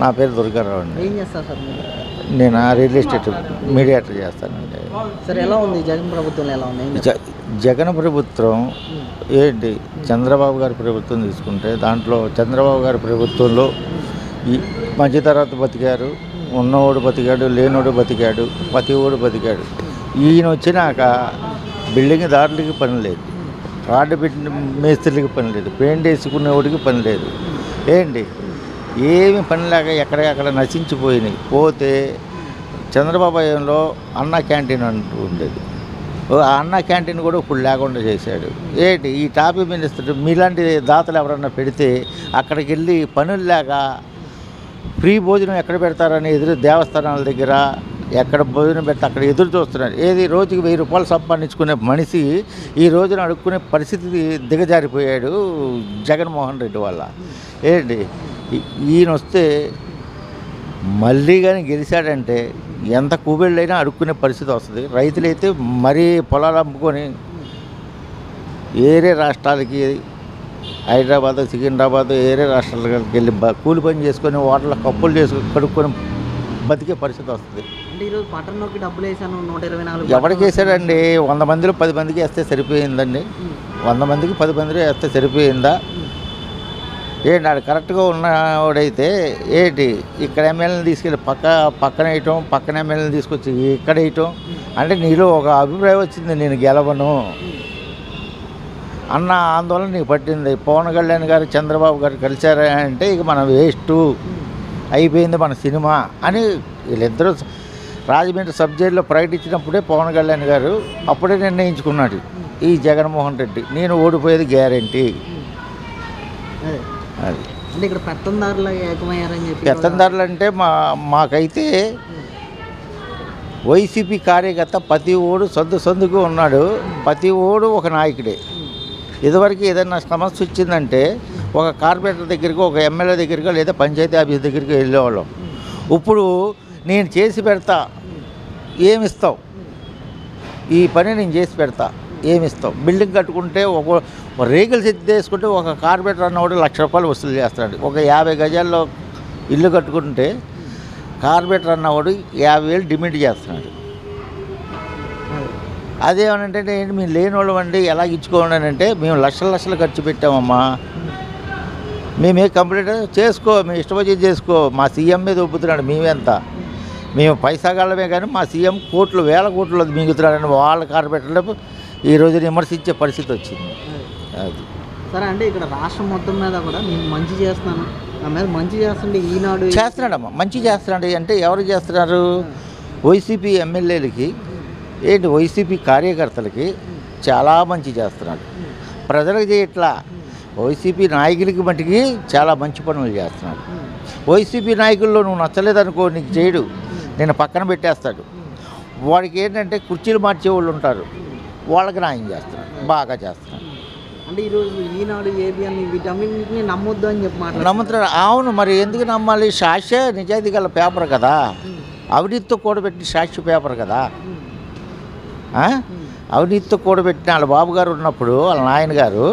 నా పేరు దుర్గారావు అండి. ఏం చేస్తారు సార్ మీరు? నేను ఆ రియల్ ఎస్టేట్ మీడియేటర్ చేస్తానండి. సార్ ఎలా ఉంది? జగన్ ప్రభుత్వంలో ఎలా ఉంది? జగన్ ప్రభుత్వం ఏంటి? చంద్రబాబు గారి ప్రభుత్వం తీసుకుంటే దాంట్లో చంద్రబాబు గారి ప్రభుత్వంలో ఈ మధ్యతరగతి బతికారు ఉన్నోడు బతికాడు లేనోడు బతికాడు ప్రతివాడు బతికాడు. ఈయన వచ్చినాక బిల్డింగ్ దారులకి పని లేదు. రాడ్డు పెట్టిన మేస్త్రులకి పని లేదు. పెయింట్ వేసుకునేవాడికి పని లేదు. ఏంటి? ఏమి పని లేక ఎక్కడెక్కడ నశించిపోయినాయి. పోతే చంద్రబాబు హయాంలో అన్న క్యాంటీన్ అంటూ ఉండేది. ఆ అన్న క్యాంటీన్ కూడా ఇప్పుడు లేకుండా చేశాడు. ఏంటి? ఈ టాపిక్ మినిస్టర్ మీలాంటి దాతలు ఎవరన్నా పెడితే అక్కడికి వెళ్ళి పనులు లేక ఫ్రీ భోజనం ఎక్కడ పెడతారని ఎదురు దేవస్థానాల దగ్గర ఎక్కడ భోజనం పెడితే అక్కడ ఎదురు చూస్తున్నారు. ఏది? రోజుకి వెయ్యి రూపాయలు సంపాదించుకునే మనిషి ఈ రోజున అడుక్కునే పరిస్థితి దిగజారిపోయాడు జగన్మోహన్ రెడ్డి వల్ల. ఏంటి? ఈయన వస్తే మళ్ళీ కానీ గెలిచాడంటే ఎంత కూబెళ్ళైనా అడుక్కునే పరిస్థితి వస్తుంది. రైతులైతే మరీ పొలాలు అమ్ముకొని ఏరే రాష్ట్రాలకి హైదరాబాద్ సికింద్రాబాద్ ఏరే రాష్ట్రాలకు వెళ్ళి కూలి పని చేసుకొని వాటర్లో కప్పులు చేసుకొని కడుక్కొని బతికే పరిస్థితి వస్తుంది. ఎవరికి వేసాడండి? వంద మందిలో పది మందికి వేస్తే సరిపోయిందండి. వంద మందికి పది మందిలో వేస్తే సరిపోయిందా? ఏంటి ఆడు కరెక్ట్గా ఉన్నవాడైతే ఏంటి ఇక్కడ ఎమ్మెల్యేని తీసుకెళ్ళి పక్క పక్కన వేయటం పక్కన ఎమ్మెల్యేని తీసుకొచ్చి ఇక్కడ వేయటం అంటే నీలో ఒక అభిప్రాయం వచ్చింది నేను గెలవను. అన్న ఆందోళన నీకు పట్టింది. పవన్ కళ్యాణ్ గారు చంద్రబాబు గారు కలిశారా అంటే ఇక మనం వేస్ట్. అయిపోయింది మన సినిమా అని వీళ్ళిద్దరూ రాజమండ్రి సబ్ జైల్లో ప్రకటించినప్పుడే పవన్ కళ్యాణ్ గారు అప్పుడే నిర్ణయించుకున్నాడు. ఈ జగన్మోహన్ రెడ్డి నేను ఓడిపోయేది గ్యారంటీ. అదే. అంటే ఇక్కడ పెత్తందారులు ఏకమయ్యారని చెప్పి పెత్తందారులు అంటే మా మాకైతే వైసీపీ కార్యకర్త ప్రతి ఓడు సొంత సొందుకు ఉన్నాడు. ప్రతి ఓడు ఒక నాయకుడే. ఇదివరకు ఏదైనా సమస్య వచ్చిందంటే ఒక కార్పొరేటర్ దగ్గరికి ఒక ఎమ్మెల్యే దగ్గరికి లేదా పంచాయతీ ఆఫీస్ దగ్గరికి వెళ్ళేవాళ్ళం. ఇప్పుడు నేను చేసి పెడతా ఏమిస్తావు ఈ పని నేను చేసి పెడతా. ఏమిస్తాం? బిల్డింగ్ కట్టుకుంటే ఒక రేగులు రేకులు సెట్ చేసుకుంటే ఒక కార్పొరేటర్ అన్నవాడు లక్ష రూపాయలు వసూలు చేస్తున్నాడు ఒక యాభై గజాల్లో ఇల్లు కట్టుకుంటే కార్పొరేటర్ అన్నవాడు యాభై వేలు డిమాండ్ చేస్తున్నాడు. అదేమనంటే మేము లేని వాళ్ళం అండి ఎలా ఇచ్చుకోండి అంటే మేము లక్షల లక్షలు ఖర్చు పెట్టామమ్మా. మేమే కంప్లీట్ చేసుకో మేము ఇష్టపడి చేసుకో. మా సీఎం మీద ఒప్పుతున్నాడు మేమెంత. మేము పైసా గళ్ళమే కానీ మా సీఎం కోట్లు వేల కోట్లు మిగుతున్నాడని వాళ్ళ కార్పొరేటర్లు ఈ రోజు విమర్శించే పరిస్థితి వచ్చింది. అదే. సరే అంటే ఇక్కడ రాష్ట్రం మొత్తం మీద కూడా నేను మంచి చేస్తున్నాను. నా మీద మంచి చేస్తుంటే ఈనాడు చేస్తున్నాడమ్మా మంచి చేస్తున్నాడు. అంటే ఎవరు చేస్తున్నారు? వైసీపీ ఎమ్మెల్యేలకి ఏంటి వైసీపీ కార్యకర్తలకి చాలా మంచి చేస్తున్నాడు. ప్రజలకు చేయట్లా వైసీపీ నాయకులకి మటుకి చాలా మంచి పనులు చేస్తున్నాడు. వైసీపీ నాయకుల్లో నువ్వు నచ్చలేదనుకో నీకు చేయడు. నేను పక్కన పెట్టేస్తాడు. వాడికి ఏంటంటే కుర్చీలు మార్చే వాళ్ళు ఉంటారు. వాళ్ళకి న్యాయం చేస్తున్నాడు బాగా చేస్తున్నాడు అంటే ఈరోజు ఈనాడు ఏబిఎన్ వీటన్నింటిని నమ్మొద్దు అని చెప్పి నమ్ముతున్నాడు అవును మరి ఎందుకు నమ్మాలి? సాక్ష్య నిజాయితీ గల పేపర్ కదా. అవినీతితో కూడబెట్టిన సాక్షి పేపర్ కదా? అవినీతితో కూడబెట్టిన వాళ్ళ బాబు గారు ఉన్నప్పుడు వాళ్ళ నాయన గారు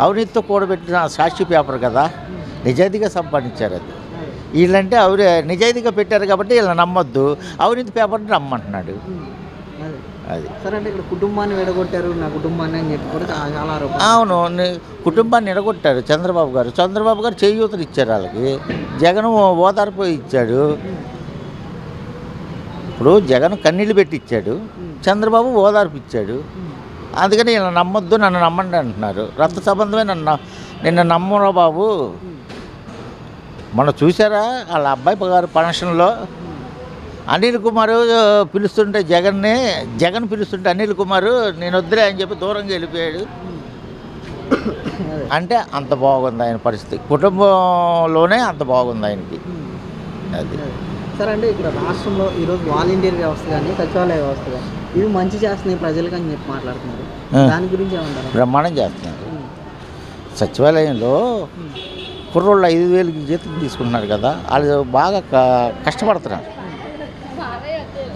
అవినీతితో కూడబెట్టిన సాక్షి పేపర్ కదా. నిజాయితీగా సంపాదించారు అది. వీళ్ళంటే అవి నిజాయితీగా పెట్టారు కాబట్టి వీళ్ళని నమ్మొద్దు. అవినీతి పేపర్ని నమ్మంటున్నాడు అదే. సరే అంటే ఇక్కడ కుటుంబాన్ని విడగొట్టారు నా కుటుంబాన్ని అని చెప్పి కూడా చాలా ఆరోపణ అవును కుటుంబాన్ని ఎడగొట్టారు చంద్రబాబు గారు. చంద్రబాబు గారు చేయూతలు ఇచ్చారు వాళ్ళకి. జగన్ ఓదార్పు ఇచ్చాడు. ఇప్పుడు జగన్ కన్నీళ్ళు పెట్టి ఇచ్చాడు. చంద్రబాబు ఓదార్పు ఇచ్చాడు. అందుకని ఇలా నమ్మొద్దు నన్ను నమ్మండి అంటున్నారు. రక్త సంబంధమే నన్ను నిన్న నమ్మరా బాబు. మొన్న చూసారా? వాళ్ళ అబ్బాయి గారు ఫంక్షన్లో అనిల్ కుమార్ పిలుస్తుంటే జగన్ని జగన్ పిలుస్తుంటే అనిల్ కుమార్ నేను వద్దులే అని చెప్పి దూరంగా వెళ్ళిపోయాడు. అంటే అంత బాగుంది ఆయన పరిస్థితి. కుటుంబంలోనే అంత బాగుంది ఆయనకి. అది. సరే అంటే ఇక్కడ రాష్ట్రంలో ఈరోజు వాలంటీర్ వ్యవస్థ కానీ సచివాలయ వ్యవస్థ కానీ ఇవి మంచి చేస్తున్నాయి ప్రజలకు అని చెప్పి మాట్లాడుతున్నారు. దాని గురించి ఏమంటారు? బ్రహ్మాండం చేస్తున్నారు. సచివాలయంలో కుర్రోళ్ళు ఐదు వేలకి జీతం తీసుకుంటున్నారు కదా వాళ్ళు బాగా కష్టపడుతున్నారు.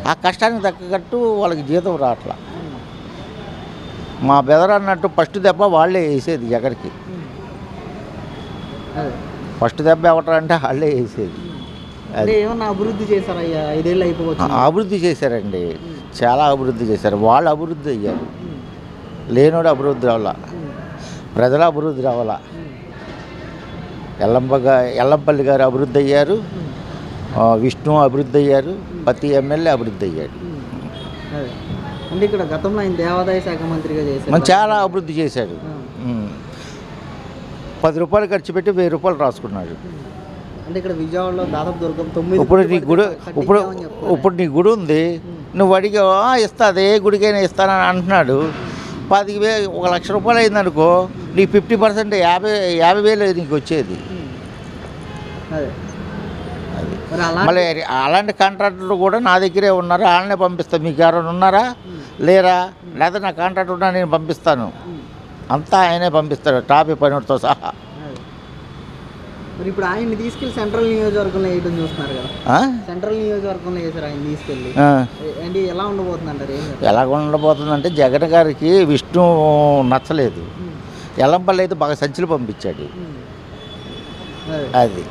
ఆ కష్టానికి తగ్గట్టు వాళ్ళకి జీతం రావట్లా. మా బెదర్ అన్నట్టు ఫస్ట్ దెబ్బ వాళ్ళే వేసేది అదే. ఫస్ట్ దెబ్బ ఎవటంటే వాళ్ళే వేసేది. అభివృద్ధి చేశారా ఈ ఐదేళ్ళు అయిపోవచ్చు. అభివృద్ధి చేశారండి. చాలా అభివృద్ధి చేశారు. వాళ్ళు అభివృద్ధి అయ్యారు. లేనోడు అభివృద్ధి రావాలా. ప్రజల అభివృద్ధి రావాలా. ఎల్లంప గా- ఎల్లంపల్లి గారు అభివృద్ధి అయ్యారు. విష్ణు అభివృద్ధి అయ్యారు ప్రతి ఎమ్మెల్యే అభివృద్ధి అయ్యాడు. అదే. అంటే ఇక్కడ గతంలో ఆయన దేవాదాయ శాఖ మంత్రిగా చేశారు. చాలా అభివృద్ధి చేశాడు. పది రూపాయలు ఖర్చు పెట్టి వెయ్యి రూపాయలు రాసుకున్నాడు. అంటే ఇక్కడ విజయవాడలో దాదాపు దుర్గం తొమ్మిది ఇప్పుడు నీ గుడి ఇప్పుడు. ఇప్పుడు నీ గుడి ఉంది. నువ్వు అడిగా ఇస్తుంది ఏ గుడికైనా ఇస్తానని అంటున్నాడు. పది వే ఒక లక్ష రూపాయలు అయిందనుకో నీకు ఫిఫ్టీ పర్సెంట్ యాభై యాభై వేలు నీకు వచ్చేది. అదే. అలా మళ్ళీ అలాంటి కాంట్రాక్టర్లు కూడా నా దగ్గరే ఉన్నారు. వాళ్ళనే పంపిస్తాను మీకు ఎవరైనా ఉన్నారా? లేరా? లేదా నా కాంట్రాక్టర్ ఉన్నా నేను పంపిస్తాను. అంతా ఆయనే పంపిస్తాడు. టాపీ పనితో సహా. మరి ఇప్పుడు ఆయన్ని తీసుకెళ్ళి సెంట్రల్ నియోజకవర్గంలో వేయడం చూస్తున్నారు కదా? సెంట్రల్ నియోజకవర్గంలో వేసారు ఆయన తీసుకెళ్ళి. ఏంటి ఎలా ఉండబోతుంది అంటారు ఏం చెప్తారు? ఎలా ఉండబోతుందంటే జగన్ గారికి విష్ణు నచ్చలేదు. ఎల్లంపల్లి అయితే బాగా సంచులు పంపించాడు. అదే.